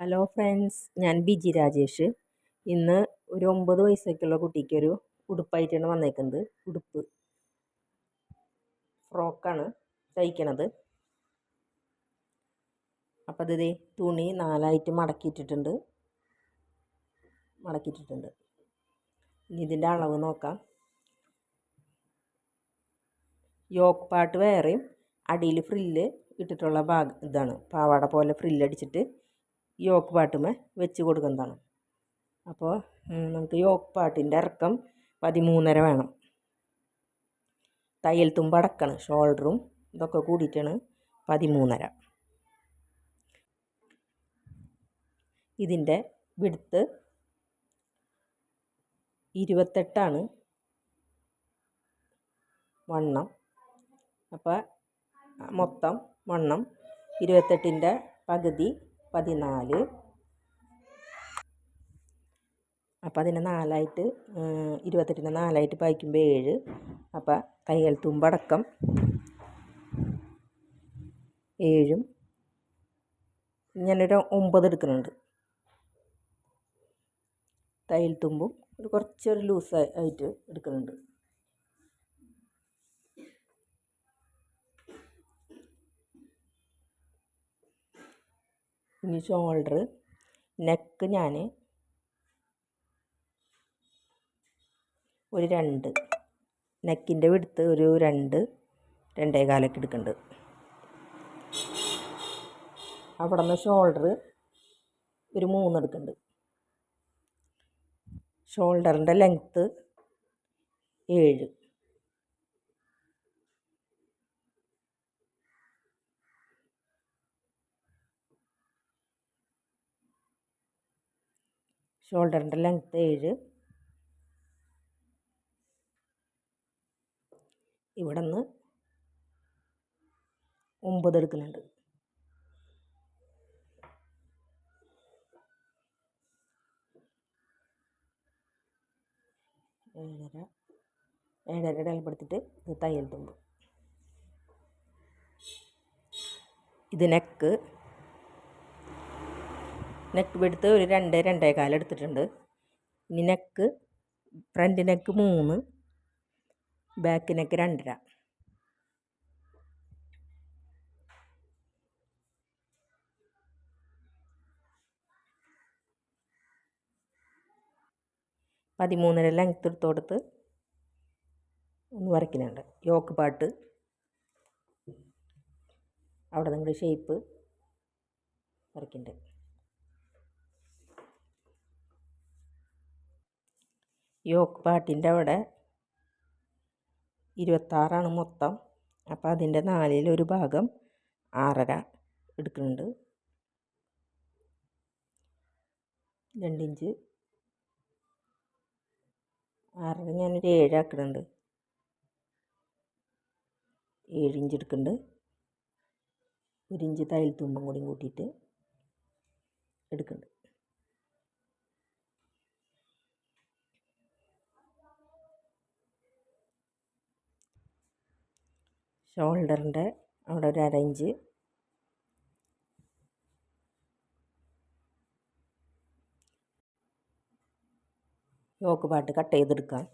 Hello friends ഞാൻ ബിജി രാജേഷ്. ഇന്ന് ഒരു ഒമ്പത് വയസ്സൊക്കെയുള്ള കുട്ടിക്കൊരു ഉടുപ്പായിട്ടാണ് വന്നേക്കുന്നത്. ഉടുപ്പ്. ഫ്രോക്കാണ് തയ്ക്കണത്. അപ്പോൾ അത് തുണി നാലായിട്ട് മടക്കിയിട്ടിട്ടുണ്ട്. മടക്കിയിട്ടിട്ടുണ്ട്. ഇനി ഇതിന്റെ അളവ് നോക്കാം. യോക്ക് പാട്ട് വേറെയും അടിയിൽ ഫ്രില്ല് ഇട്ടിട്ടുള്ള ഭാഗം ഇതാണ്. പാവാട പോലെ ഫ്രില്ലടിച്ചിട്ട് യോക്ക് പാട്ടുമേ വെച്ച് കൊടുക്കുന്നതാണ്. അപ്പോൾ നമുക്ക് യോക്ക് പാട്ടിന്റെ ഇറക്കം പതിമൂന്നര വേണം. തയ്യൽ തുമ്പ് അടക്കണം ഷോൾഡറും ഇതൊക്കെ കൂടിയിട്ടാണ് പതിമൂന്നര. ഇതിന്റെ വിടുത്ത് ഇരുപത്തെട്ടാണ് വണ്ണം. അപ്പോൾ മൊത്തം വണ്ണം ഇരുപത്തെട്ടിന്റെ പകുതി പതിനാല്. അപ്പോൾ അതിനെ നാലായിട്ട് ഇരുപത്തെട്ടിനെ നാലായിട്ട് പായിക്കുമ്പോൾ ഏഴ്. അപ്പോൾ തയ്യൽ തുമ്പടക്കം ഏഴും. ഞാനൊരു ഒമ്പത് എടുക്കുന്നുണ്ട്. തയ്യൽ തുമ്പും ഒരു കുറച്ചൊരു ലൂസായിട്ട് എടുക്കുന്നുണ്ട്. ഇനി ഷോൾഡർ നെക്ക് ഞാൻ ഒരു രണ്ട്. നെക്കിന്റെ വിടുത്ത് ഒരു രണ്ട് രണ്ടേ കാലൊക്കെ എടുക്കുന്നുണ്ട് അവിടെ നിന്ന് ഷോൾഡർ ഒരു മൂന്ന് എടുക്കുന്നുണ്ട് ഷോൾഡറിന്റെ ലെങ്ത്ത് ഏഴ്. ഷോൾഡറിന്റെ ലെങ്ത്ത് ഏഴ്. ഇവിടെ നിന്ന് ഒമ്പത് എടുക്കുന്നുണ്ട്. ഏഴര. ഏഴര ഇടയിൽപ്പെടുത്തിട്ട് ഇത് തയ്യൽ തുമ്പ്. ഇത് നെക്ക് നെക്ക് വെടുത്ത് ഒരു രണ്ട് രണ്ടേ കാലെടുത്തിട്ടുണ്ട് ഇനി നെക്ക് ഫ്രണ്ട് നെക്ക് മൂന്ന് ബാക്ക് നെക്ക് രണ്ടര. പതിമൂന്നര ലെങ്ത്ത് എടുത്തോടത്ത് ഒന്ന് വരയ്ക്കുന്നുണ്ട്. യോക്ക് പാട്ട് അവിടെ നിങ്ങളുടെ ഷേപ്പ് വരയ്ക്കുന്നുണ്ട്. യോക്ക് പാട്ടിന്റെ അവിടെ ഇരുപത്താറാണ് മൊത്തം. അപ്പോൾ അതിന്റെ നാലിലൊരു ഭാഗം ആറര എടുക്കുന്നുണ്ട്. രണ്ടിഞ്ച്. ആറര ഞാനൊരു ഏഴാക്കുന്നുണ്ട് ഏഴിഞ്ച് എടുക്കുന്നുണ്ട്. ഒരിഞ്ച് തയ്യൽ തുമ്പും കൂടി കൂട്ടിയിട്ട് എടുക്കുന്നുണ്ട്. ഷോൾഡറിന്റെ അവിടെ ഒരു അര ഇഞ്ച് യോക്ക് പാട്ട് കട്ട് ചെയ്തെടുക്കാം.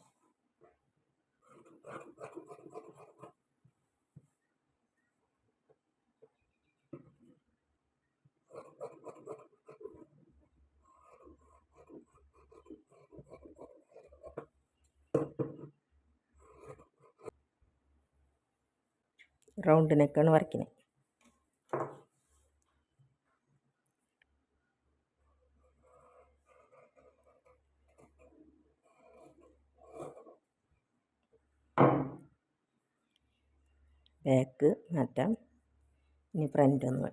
റൗണ്ട് നെക്കാണ് വരയ്ക്കുന്നത് ബാക്ക് മാറ്റാം. ഇനി ഫ്രണ്ട് ഒന്ന്.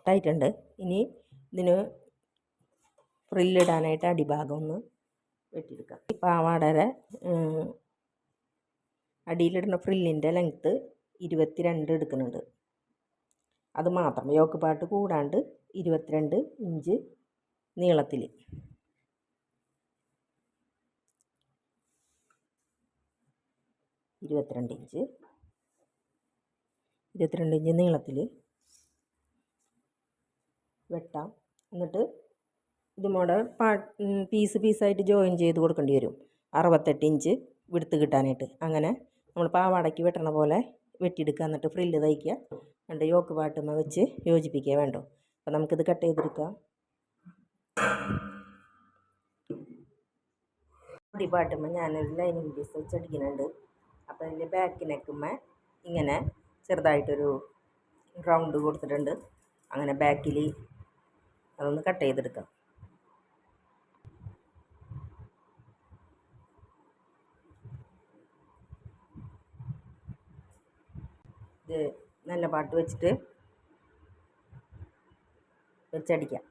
ഇട്ടായിട്ടുണ്ട് ഇനി ഇതിന് ഫ്രില്ലിടാനായിട്ട് അടിഭാഗം ഒന്ന് വെട്ടിയെടുക്കാം. ഈ പാവാടയുടെ അടിയിലിടുന്ന ഫ്രില്ലിന്റെ ലെങ്ത്ത് ഇരുപത്തിരണ്ട് എടുക്കുന്നുണ്ട്. അത് മാത്രം. യോക്ക് പാട്ട് കൂടാണ്ട് ഇരുപത്തിരണ്ട് ഇഞ്ച് നീളത്തിൽ ഇരുപത്തിരണ്ട് ഇഞ്ച്. ഇരുപത്തിരണ്ട് ഇഞ്ച് നീളത്തിൽ വെട്ടാം. എന്നിട്ട് ഇതുമൂടെ പാ പീസ് പീസായിട്ട് ജോയിൻ ചെയ്ത് കൊടുക്കേണ്ടി വരും. അറുപത്തെട്ട് ഇഞ്ച് വിടുത്ത് കിട്ടാനായിട്ട്. അങ്ങനെ നമ്മൾ പാവാടയ്ക്ക് വെട്ടണ പോലെ വെട്ടിയെടുക്കുക. എന്നിട്ട് ഫ്രില്ല് തയ്ക്കുക. എന്നിട്ട് യോക്ക് പാട്ടുമ്മ വെച്ച് യോജിപ്പിക്കുക വേണ്ടോ? അപ്പോൾ നമുക്കിത് കട്ട് ചെയ്തെടുക്കാം. മുടി പാട്ടുമ്മ ഞാനൊരു ലൈനിങ് പീസ് വെച്ച് അടിക്കുന്നുണ്ട് അപ്പോൾ അതിന്റെ ബാക്ക് നെക്കുമ്മ ഇങ്ങനെ ചെറുതായിട്ടൊരു റൗണ്ട് കൊടുത്തിട്ടുണ്ട്. അങ്ങനെ ബാക്കിൽ അതൊന്ന് കട്ട് ചെയ്തെടുക്കാം. ഇത് നല്ല പാട്ട് വെച്ചിട്ട് വെച്ചടിക്കാം.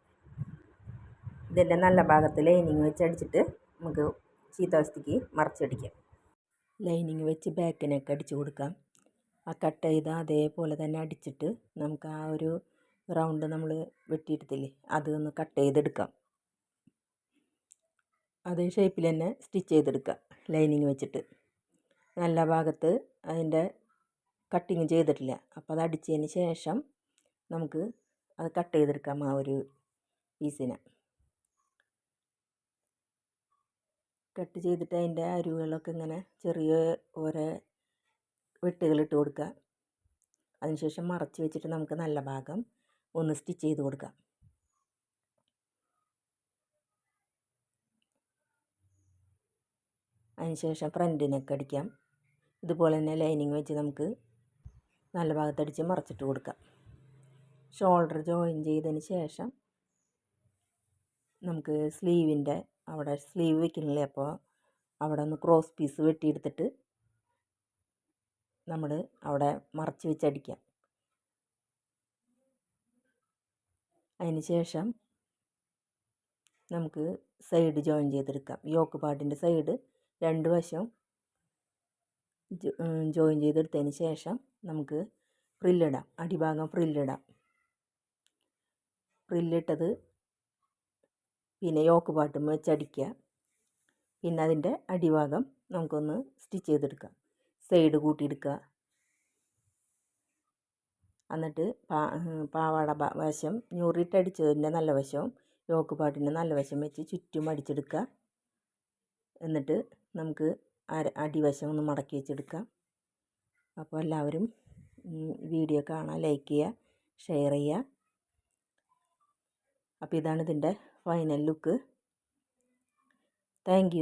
ഇതിന്റെ നല്ല ഭാഗത്ത് ലൈനിങ് വെച്ചടിച്ചിട്ട് നമുക്ക് ചീത്തവസ്ഥയ്ക്ക് മറച്ചടിക്കാം. ലൈനിങ് വെച്ച് ബാക്കിനൊക്കെ അടിച്ചു കൊടുക്കാം. ആ കട്ട് ചെയ്ത അതേപോലെ തന്നെ അടിച്ചിട്ട് നമുക്ക് ആ ഒരു റൗണ്ട് നമ്മൾ വെട്ടിയെടുത്തില്ലേ ഒന്ന് കട്ട് ചെയ്തെടുക്കാം. അതേ ഷേപ്പിൽ തന്നെ സ്റ്റിച്ച് ചെയ്തെടുക്കാം ലൈനിങ് വെച്ചിട്ട്. നല്ല ഭാഗത്ത് അതിന്റെ കട്ടിങ് ചെയ്തിട്ടില്ല. അപ്പോൾ അത് അടിച്ചതിന് ശേഷം നമുക്ക് അത് കട്ട് ചെയ്തെടുക്കാം ആ ഒരു പീസിനെ കട്ട് ചെയ്തിട്ട് അതിന്റെ അരുവുകളൊക്കെ ഇങ്ങനെ ചെറിയ ഓരോ വെട്ടുകളിട്ട് കൊടുക്കുക. അതിനുശേഷം മറച്ച് വെച്ചിട്ട് നമുക്ക് നല്ല ഭാഗം ഒന്ന് സ്റ്റിച്ച് ചെയ്ത് കൊടുക്കാം. അതിനുശേഷം ഫ്രണ്ട് നെക്ക് അടിക്കാം. ഇതുപോലെ തന്നെ ലൈനിങ് വെച്ച് നമുക്ക് നല്ല ഭാഗത്തടിച്ച് മറച്ചിട്ട് കൊടുക്കാം. ഷോൾഡർ ജോയിൻ ചെയ്തതിന് ശേഷം നമുക്ക് സ്ലീവിന്റെ അവിടെ സ്ലീവ് വെക്കണില്ലേ അപ്പോൾ അവിടെ ഒന്ന് ക്രോസ് പീസ് വെട്ടിയെടുത്തിട്ട് നമ്മൾ അവിടെ മറച്ച് വെച്ചടിക്കാം അതിന് ശേഷം നമുക്ക് സൈഡ് ജോയിൻ ചെയ്തെടുക്കാം. യോക്ക് പാട്ടിന്റെ സൈഡ് രണ്ട് വശം ജോയിൻ ചെയ്തെടുത്തതിന് ശേഷം നമുക്ക് ഫ്രില്ലിടാം അടിഭാഗം ഫ്രില്ലിടാം ഫ്രില്ലിട്ടത് പിന്നെ യോക്ക് പാട്ടും വെച്ചടിക്കുക പിന്നെ അതിന്റെ അടിഭാഗം നമുക്കൊന്ന് സ്റ്റിച്ച് ചെയ്തെടുക്കാം. സൈഡ് കൂട്ടിയെടുക്കുക എന്നിട്ട് പാ പാവാട വശം ഞൂറിട്ടടിച്ചതിന്റെ നല്ല വശവും യോക്ക് പാട്ടിന്റെ നല്ല വശം വെച്ച് ചുറ്റും അടിച്ചെടുക്കുക. എന്നിട്ട് നമുക്ക് അടിവശം ഒന്ന് മടക്കി വെച്ചെടുക്കാം. അപ്പോൾ എല്ലാവരും വീഡിയോ കാണാൻ ലൈക്ക് ചെയ്യുക ഷെയർ ചെയ്യുക. അപ്പോൾ ഇതാണ് ഇതിന്റെ ഫൈനൽ ലുക്ക്. താങ്ക്